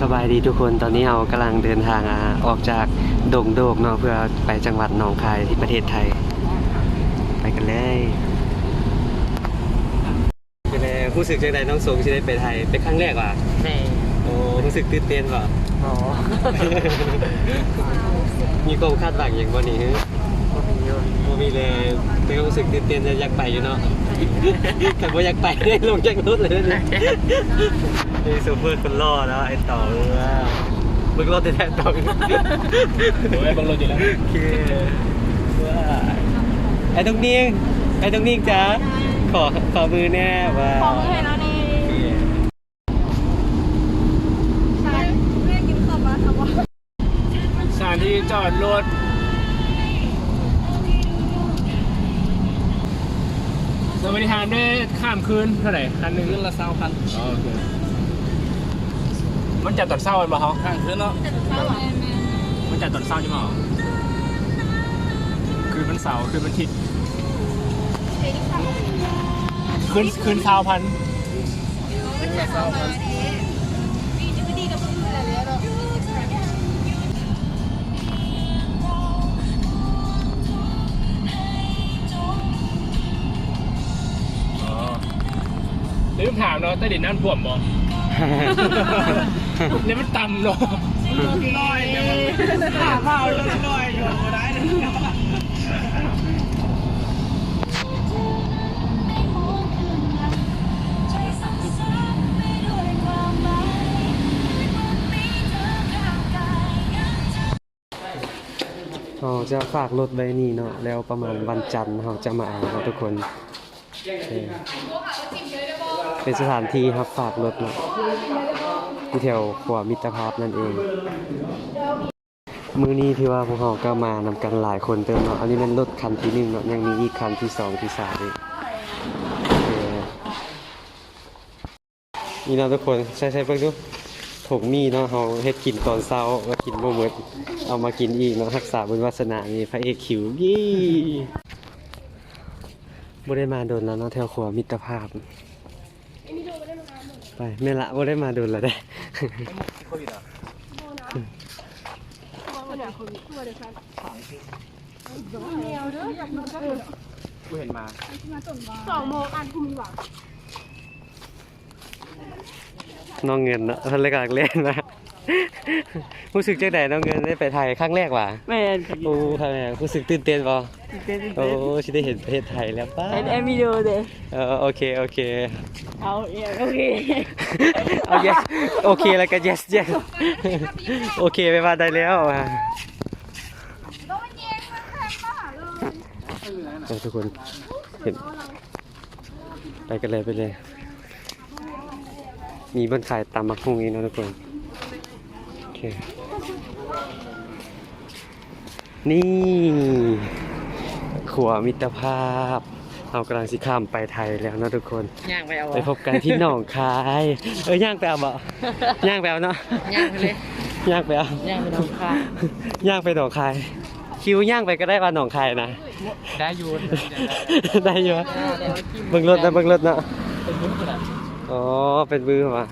สบายดีทุกคนตอนนี้เรากำลังเดินทางอ่าออกจากดงโดกเนาะเพื่อไปจังหวัดหนองคายที่ประเทศไทย ไปกันเลยเป็นไงรู้สึกจังไดน้องสงที่ได้ไปไทยเป็นครั้งแรกว่ะแม่โอ้รู้สึกตื่นเต้นว่ะอ๋อมีความคาดหวังอย่างบ่นี้ฮึก็มีอยู่บ่ มีเลยเป็นความรู้สึกตื่นเต้นจะอยากไปอยู่เนาะแต่บ่อยากไปได้ลงจากรถเลยนะนี่ซูเปอร์คนล่อแล้วไอ้ต่อว่ามึงรถแต่แท้ต่อโอ้ยบังรถอยู่แล้วโอเคว่าไอ้ตรงนี้ไอ้ตรงนี้จ้าขอขอมือแน่ว่าของเห็นแล้วนี่ใช่เรียกกินข้าวมาทำว่าสถานที่จอดรถ สวัสดิทานด้วยข้ามคืนเท่าไหร่คันหนึ่งขึ้นละเศร้าพันอ๋อโอเคมันจัดตอนเศร้ากันป่ะเขาข้างขึ้นเนาะข้าวหวานมันจัดตอนเศร้าใช่ไหมอ๋อคืนวันเสาร์คืนวันอาทิตย์เฮ้ยข้าวคืนคืนเช้าพันเป็นแต่ข้าวม ลืมถามเนาะใต้ดินน้ำท่วมบ่ เนี่ยมันต่ำเนาะลอยเลยถามเปล่าเลยลอยอยู่ก็ได้เลยเราจะฝากรถไว้นี่เนาะแล้วประมาณวันจันทร์เราจะมาเอาเนาะทุกคนเออ เป็นสถานที่ครับฝากรถเนาะที่แถวขวามิตรภาพนั่นเอง มือนี้ที่ว่าพวกเราก็มานำกันหลายคนเติมเนาะอันนี้เป็นรถคันที่หนึ่งเนาะยังมีอีกคันที่สองที่สามอีกโอเคนี่เนาะทุกคนใช่ใช่เพิ่งดูถงมีเนาะเราเฮ็ดกินตอนเช้าก็กินบ่หมดเอามากินอีกเนาะรักษาบุญวาสนานี่พระเอกขิวยี่บ่ได้มาโดนแล้วเนาะแถวขวามิตรภาพ ไปแม่ละบ่ได้มาโดนแล้วได้กูเห็นมาสองโมงอันคุณมีหวังน้องเงินเนอะท่านเล็กกเล่นนะ รู้สึกจังไดน้องเงินได้ไปไทยครั้งแรกว่ะแม่นโอ้ครั้งแรกรู้สึกตื่นเต้นป่ะเต้นโอ้ชิได้เห็นประเทศไทยแล้วป้าเอ็นเอ็มวีดีโอเด้เออโอเคโอเคเอาเอียโอเคเอา yes โอเคแล้วก็ yes yes โอเคไปมาได้แล้วอะต้องเย็นมันแพงมากเลยเออทุกคนเห็นไปกันเลยไปเลย มีบนขายตำมักฮุงอีกนะทุกคนโอเค นี่ ขัวมิตรภาพเรากำลังสิข้ามไปไทยแล้วนะทุกคน ย่างไปเอาไปพบกันที่หนองคาย เอ้ยย่างไปเอาบ่ย่างไปเอาเนาะ ย่างไปเลย ย่างไปเอา ย่างไปน้องค่ะย่างไปหนองคาย คิวย่างไปก็ได้ว่าหนองคายนะ ได้อยู่ ได้อยู่วะเบิ่งรถนะเบิ่งรถนะอ๋อ เป็นมือมา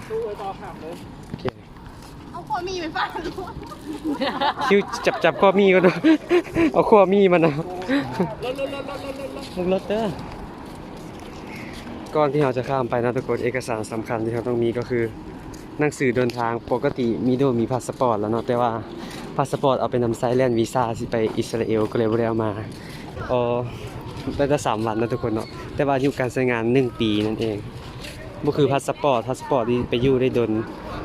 โอเค เอาคน มีไปฟาดลูกคิวจับจับข้อมีก็ดูเอาข้อมีมันนะเบิ่งรถเด้อก่อนที่เราจะข้ามไปนะทุกคนเอกสารสำคัญที่เราต้องมีก็คือหนังสือเดินทางปกติมีโดมีพาสปอร์ตแล้วเนาะแต่ว่าพาสปอร์ตเอาไปนำไซแลนด์วีซ่าสิไปอิสราเอลก็เลยบ่ได้เอามาเอ๋อได้แต่สามวันนะทุกคนเนาะแต่ว่าอายุการใช้งาน1ปีนั่นเองบ่คือพาสปอร์ตพาสปอร์ตที่ไปอยู่ได้ดน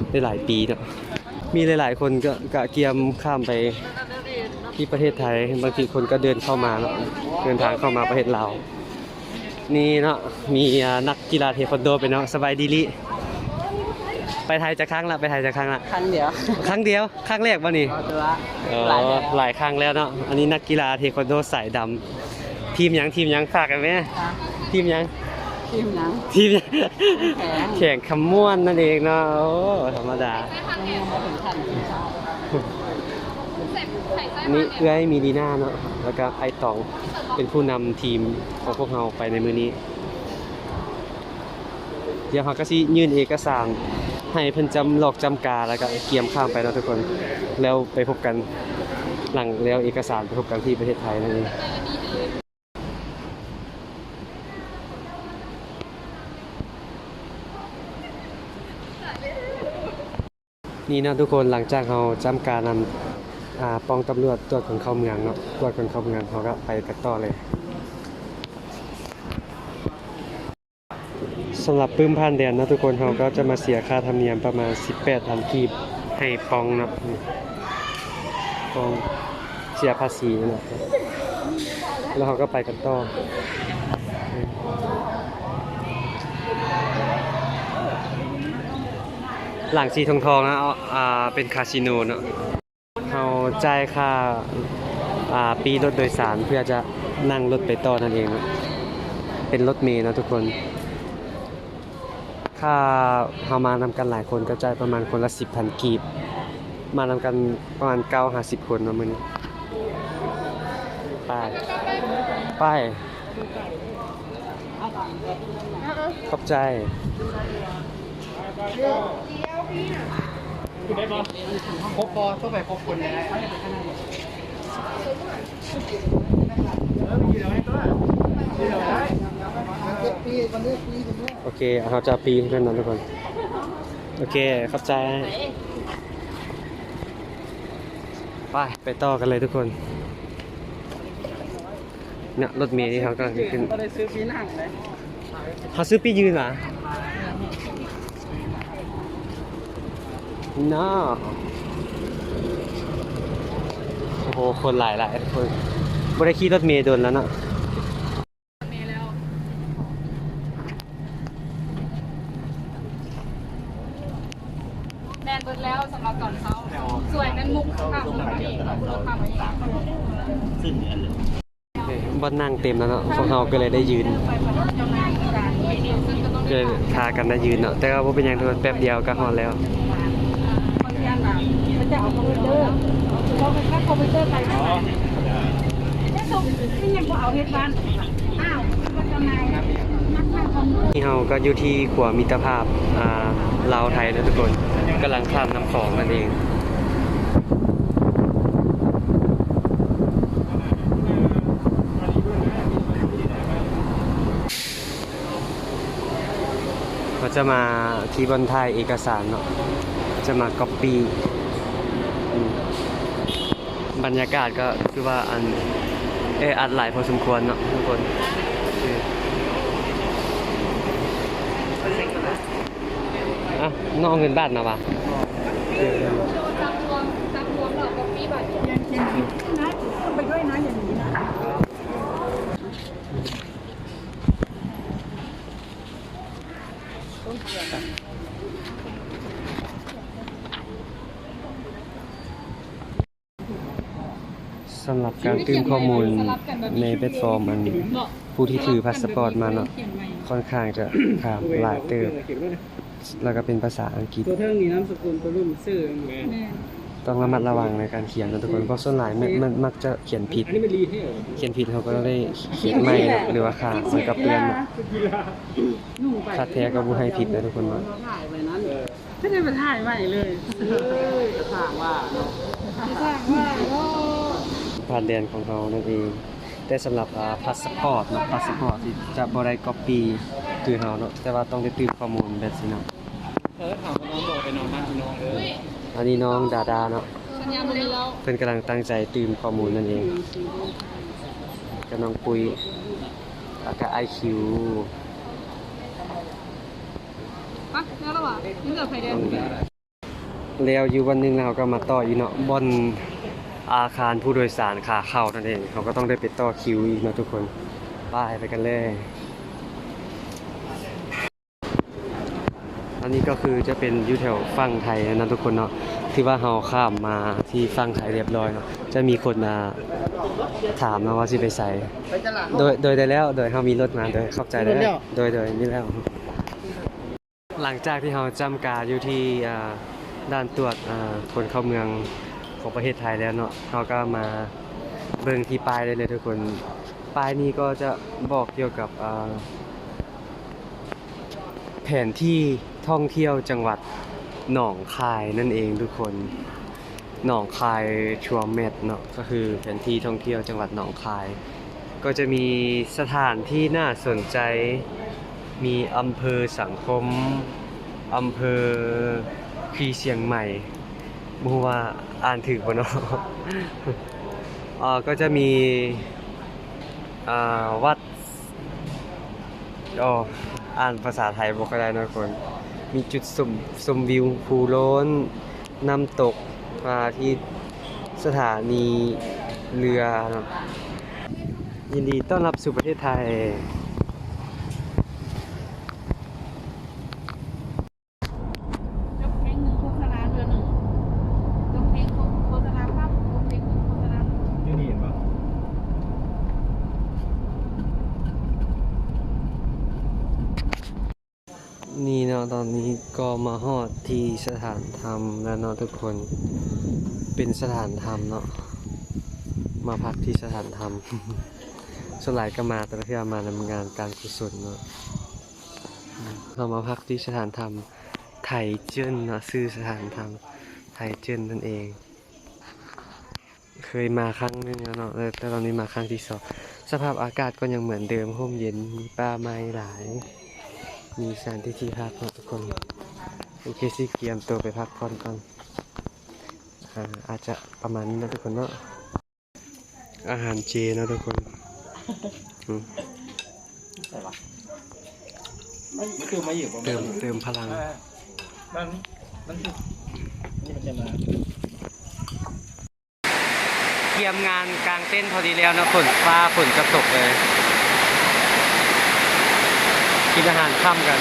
ได้หลายปีเนาะ มีหลาย ๆ คนก็กะเกียมข้ามไปที่ประเทศไทยบางทีคนก็เดินเข้ามาเนาะเดินทางเข้ามาประเทศลาวนี่เนาะมีอ่านักกีฬาเทควันโดไปเนาะสบายดีลิไปไทยจะครั้งละไปไทยจะครั้งละคันเดียวครั้งเดียวครั้งแรกวะนี่เอาตัวอ๋อหลายแบบหลายครั้งแล้วเนาะอันนี้นักกีฬาเทควันโดสายดำทีมหยังทีมหยังฝากกันไหมทีมหยัง ทีมหนังทีมหยังแข็งแข่งคำม่วนนั่นเองเนาะโอ้ธรรมดายังมาถึงขั้นที่สามนี่เอื้อยมีดีน่าเนาะแล้วก็ไอตองเป็นผู้นำทีมของพวกเราไปในมือนี้ เดี๋ยวเขาก็สิยื่นเอกสารให้เพิ่นจำหลอกจำกาแล้วก็เกียมข้ามไปเนาะทุกคน แล้วไปพบกันหลังแล้วเอกสารไปพบกันที่ประเทศไทยนั่นเอง นี่นะทุกคนหลังจากเราจำการนำอ่าป้องตำรวจตรวจคนเข้าเมืองเนาะตรวจคนเข้าเมืองเขาก็ไปกันต่อเลยสำหรับปื้มพันแดนนะทุกคนเขาก็จะมาเสียค่าธรรมเนียมประมาณ 18พันกีบให้ปองนะปองเสียภาษีนะแล้วเขาก็ไปกันต่อ หลังสีทองทองๆนะเอาอ่าเป็นคาสิโนเนาะเขาจ่ายค่าอ่าปีรถโดยสารเพื่อจะนั่งรถไปต่อนั่นเองเนะเป็นรถเมล์นะทุกคน ค่าเฮามานำกันหลายคนก็จ่ายประมาณคนละสิบพันกีบ มานำกันประมาณเก้าห้าสิบคนมาะมื้อนี้ไปไปขอบใจ คุณได้ปะครบปอต้องไปครบคนเลยโอเคเขาจะปีนขึ้นนะทุกคน โอเคขอบใจ ไป ไปต่อกันเลยทุกคนเนี่ยรถเมล์ที่เขากำลังจะขึ้นก็เลยซื้อปีหนังเลยเขาซื้อปียืนเหรอ น้าโอ้โห คนหลายหลายคนบริขี่รถเมล์โดนแล้วเนาะแดนเบิดแล้วสำหรับก่อนเขาสวยนั้นมุกค่ะมุกมาเองเราทำมาเองบ้านนั่งเต็มแล้วเนาะพวกเราก็เลยได้ยืนไปพนักงานการไปเดียวซึ่งก็ต้องก็เลยพากันได้ยืนเนาะแต่ว่าบ่เป็นหยังทุกคนแป๊บเดียวก็ฮอดแล้ว บางอย่างอะมัน จะเอาคอมพิวเตอร์เราไปแค่คอมพิวเตอร์ไปเท่าไหร่จะส่งไม่ยังก็เอาเฮ็ดบ้านอ้าวมันทำไมนักข่าวคอมพิวเตอร์นี่เราก็อยู่ที่ขัวมิตรภาพอ่าลาวไทยนะทุกคนกำลังข้ามน้ำของนั่นเองเขาจะมาที่บนไทยเอกสารเนาะ จะมาก๊อปปี้ บรรยากาศก็คือว่าอันเอออัดหลายพอสมควรเนาะทุกคนคืออะน้องเอาเงินบาทมาปะจำรวมจำรวมเราก็ปีบัตรไปด้วยนะอย่างนี้นะ สำหรับการตื้มข้อมูลในแพลตฟอร์มอันผู้ที่ถือพาสปอร์ตมาเนาะค่อนข้างจะถามหลายเติบแล้วก็เป็นภาษาอังกฤษตัวเทิงนี่น้ำสกุลตัวรุ่นชื่อต้องระมัดระวังในการเขียนนะทุกคนเพราะส่วนหลายมันมันมักจะเขียนผิดอันนี้เป็นรีเทลเขียนผิดเขาก็ต้องได้เขียนใหม่นะหรือว่าขาดมันกับเตือนนะกีฬานุ่งไปถ้าแท้ก็บ่ให้ผิดนะทุกคนว่าถ่ายไปนั้นไม่ได้ไปถ่ายใหม่เลยจะถามว่าเนาะ ผ่านแดนของเรานั่นเองแต่สำหรับอ่าพาสปอร์ตเนาะพาสปอร์ตที่จะบ่ได้ก๊อปปี้คือเฮาเนาะแต่ว่าต้องได้ตื้มข้อมูลแบบสิเนาะเออถามว่าน้องบอกไปนอนบ้านพี่น้องเลยอันนี้น้องดาดาเนาะสัญญาบริแล้วเพิ่นกำลังตั้งใจตื่มข้อมูลนั่นเองกับน้องปุ้ยแล้วก็ไอคิวปะแล้วระหว่างนี่เกิดไฟแดงแล้วอยู่วันหนึงเราก็มาต่ออีกเนาะบอน อาคารผู้โดยสารขาเข้านั่นเองเขาก็ต้องได้ไปต่อคิวอีกนะทุกคนไปไปกันเลย อันนี้ก็คือจะเป็นอยู่แถวฝั่งไทยนะทุกคนเนาะที่ว่าเราข้ามมาที่ฝั่งไทยเรียบร้อยเนาะจะมีคนมาถามมาว่าสิไปใส่โดยโดยได้แล้วโดยเขามีรถมาโดยเข้าใจได้แล้วโดยโดยนี่แล้ว หลังจากที่เราจำกาอยู่ที่ด่านตรวจคนเข้าเมือง ของประเทศไทยแล้วเนาะเราก็มาเบิ่งที่ป้ายได้เลยทุกคนป้ายนี้ก็จะบอกเกี่ยวกับแผนที่ท่องเที่ยวจังหวัดหนองคายนั่นเองทุกคนหนองคายชัวเม็ดเนาะก็คือแผนที่ท่องเที่ยวจังหวัดหนองคาย ก็จะมีสถานที่น่าสนใจมีอำเภอสังคมอำเภอพีเชียงใหม่ มูว่าอ่านถือปะเนาะอ่าก็จะมีอ่าวัดอ๋ออ่านภาษาไทยบอกก็ได้นะทุกคน มีจุดชมชมวิวภูโล้นน้ำตกมาที่สถานีเรือ ยินดีต้อนรับสู่ประเทศไทยกเพลงหนึ่งโฆษณาเดือนหนึ่งยกเพลงโฆษณาภาพยกเพลงหนึ่งโฆษณา ที่นี่เห็นปะ นี่เนาะตอนนี้ก็มาฮอดที่สถานธรรมแล้วเนาะทุกคนเป็นสถานธรรมเนาะมาพักที่สถานธรรมสลายก็มาแต่ละเที่ยมาทำงานการกุศลเนาะเรามาพักที่สถานธรรมไทเจิ้นเนาะชื่อสถานธรรมไทเจิ้นนั่นเอง เคยมาครั้งนึงแล้วเนาะแต่ตอนนี้มาครั้งที่สองสภาพอากาศก็ยังเหมือนเดิมร่มเย็นมีป่าไม้หลาย มีสถานที่ที่พักเนาะทุกคนโอเคสิเกียมตัวไปพักผ่อนก่อนอ่าอาจจะประมาณนี้นะทุกคนเนาะอาหารเจเนาะทุกคนอืมมันคือมาอยู่ประมาณเติมเติมพลัง มันมันคือนี่มันจะมาเตรียมงานกลางเต้นท์พอดีแล้วนะฝนฟ้าฝนจะตกเลย กินอาหารค่ำกัน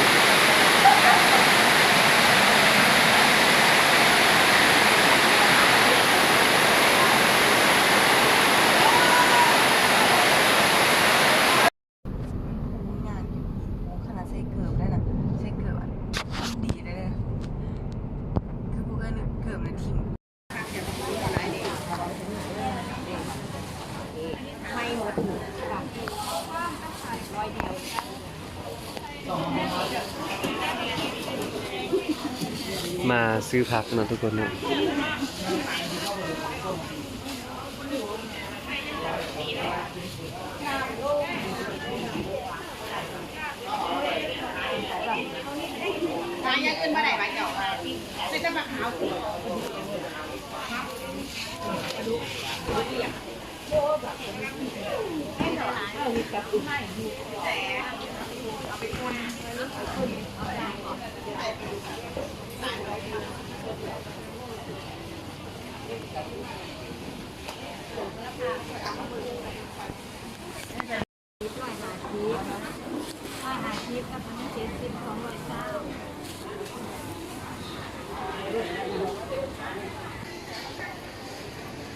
งานอยู่โอ้ขนาดใส่เกือบได้นะใส่เกือบอะดีเลยนะคือพวกนั้นเกือบนะทิ้งไม่หมดร้อยเดียว มา ซื้อผักนะทุกคนนะ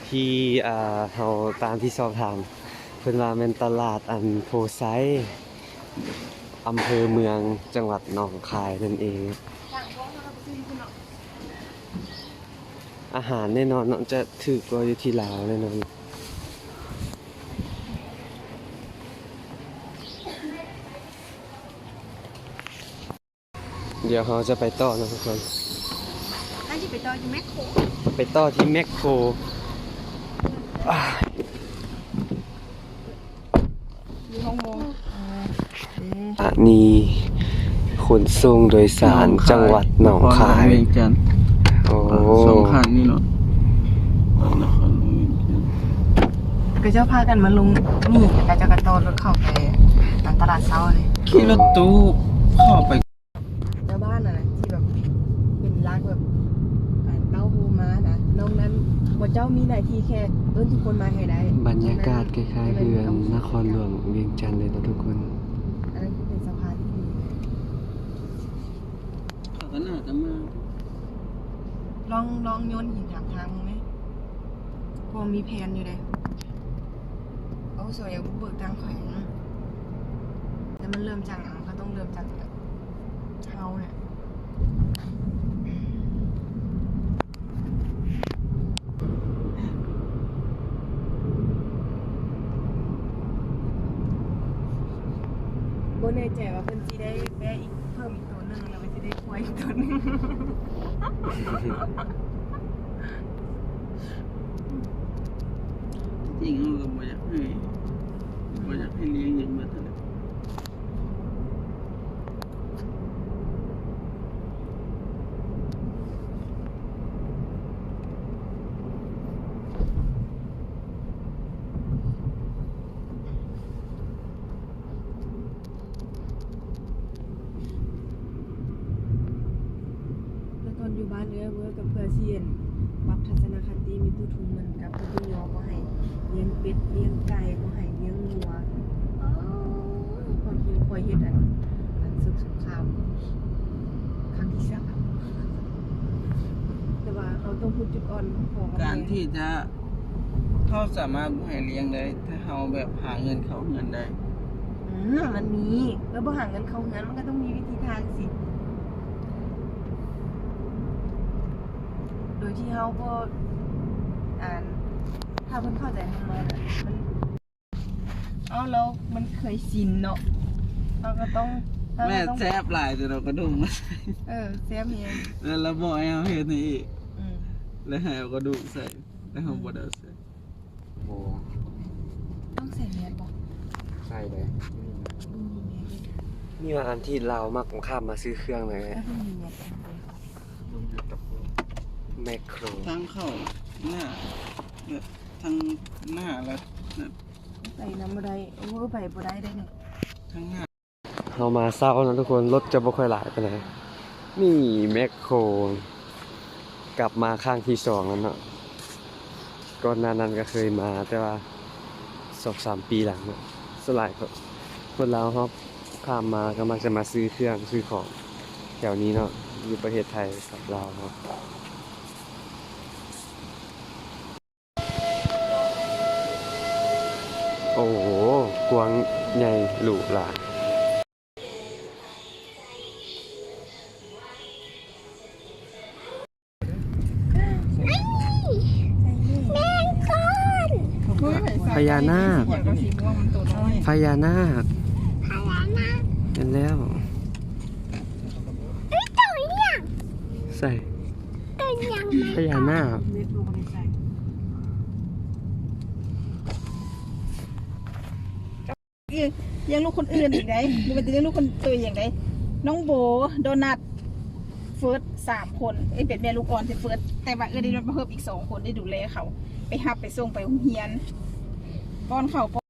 ที่อ่าเราตามที่สอบถามเพิ่นว่าเป็นตลาดอันโพไซอำเภอเมืองจังหวัดหนองคายนั่นเองอาหารแน่นอนเนาะจะถือกว่าอยู่ที่ลาวแน่นอน ดี๋ยวเราจะไปต่อนะทุกคนน่าจะไปต่ออยู่แมคโครไปต่อที่แมคโครอ่าอยู่ห้องโมงอันนี้ขนส่งโดยสารจังหวัดหนองคายเวียงจันทร์โอ้สองคันนี่เนาะนครหลวงเวียงจันทร์ก็เจ้าพากันมาลงนี่แต่เจ้ากระโตรถเข้าไปตามตลาดเช้าเลยขี่รถตู้เข้าไป เจ้าบ้านน่ะนะที่แบบเป็นรักแบบอ่าเต้าหูม้านะน้อง นั้นว่าเจ้ามีหน้าที่แค่เอิ้นทุกคนมาให้ได้บรรยากาศคล้ายๆเรือนนครหลวงเวียงจันทร์เลยนะทุกคนอันนั้นคือเป็นสะพานที่ดีเขาก็น่าจะมาลองลองโยนหินถามทางมึงไหมพอมีแผนอยู่เลยเอาส่วนอย่างบุกเบิกทางแขวงแต่มันเริ่มจากอะเขาต้องเริ่มจากเฮาเนี่ย บนในใจว่าเพิ่นสิได้แวะอีกเพิ่มอีกตัวหนึงแล้วมันสิได้ควายอีกตัวหนึง จริงเขาก็บ่อยากให้บ่อยากให้เลี้ยงอย่างมาเท่าไหร่ แล้วตอนอยู่ บ้านเนื้อเวิร์กกับเพื่อเซียนปรับทัศนคติมีตู้ทุนมันกับตู้ยอก็ให้เลี้ยงเป็ดเลี้ยงไก่ก็ให้เลี้ยงวัวความคิดคอยเฮ็ดอันอันศึกสงครามครั้งที่สามแต่ว่าเขาต้องพูดจุดอ่อนของการที่จะเขาสามารถให้เลี้ยงได้ถ้าเขาแบบหาเงินเขาเงินได้อืมมันมีแล้วบ่หาเงินเข้าเงินมันก็ต้องมีวิธีทางสิ โด ยที่เขาก็อ่านถ้าเพิ่นเข้าใจทำมาน่ะมันเอาแล้วมันเคยชินเนาะเราก็ต้องเราแม่ก็ต้องแซบหลายแต่เราก็ดูมาใส่เออเสียเมียแล้วเราบอกให้เขาเฮ็ดนี่อีกอืมแล้วให้เอากระดูกใส่แล้วเขาบ่ได้เอาใส่โอ้ต้องใส่เมียบอกใช่เลยอืมมีเมียด้วยนี่ว่าอันที่เรามักข้ามมาซื้อเครื่องเลย แล้วก็มีเมียกันด้วย แมคโครทางเข้าหน้าเนี่ยทางหน้าแล้วเนี่ยไปน้ำบ่ได้โอ้ไปบ่ได้ได้เนี่ยทางหน้าเรามาเศร้านะทุกคน รถจะบ่ค่อยหลายไปไหนใดนี่แมคโครกลับมาข้างที่สองแล้วเนาะก่อนหน้านั้นก็เคยมา แต่ว่าสองสามปีหลังเนาะสลายคนคนเราวเขาข้ามมาก็มักจะมาซื้อเครื่องซื้อของแถวนี้เนาะอยู่ประเทศไทยกับเราวเนาะ โอ้โห กวางใหญ่หรูหราพญานาคอย่างก็สีม่วงมันตัวน้อยพญานาคเห็นแล้วใส่พญานาค เลี้ยงลูกคนอื่นอีกได้ดูมันจะเลี้ยงลูกคนตัวอย่างไรน้องโบโดนัทเฟิร์สสามคนเอ้ยเป็นแม่ลูกอ่อนที่เฟิร์สแต่ว่าเออได้รับเพิ่มอีกสองคนได้ดูแลเขา ไปหับไปส่งไปโรงเรียนป้อนเขาว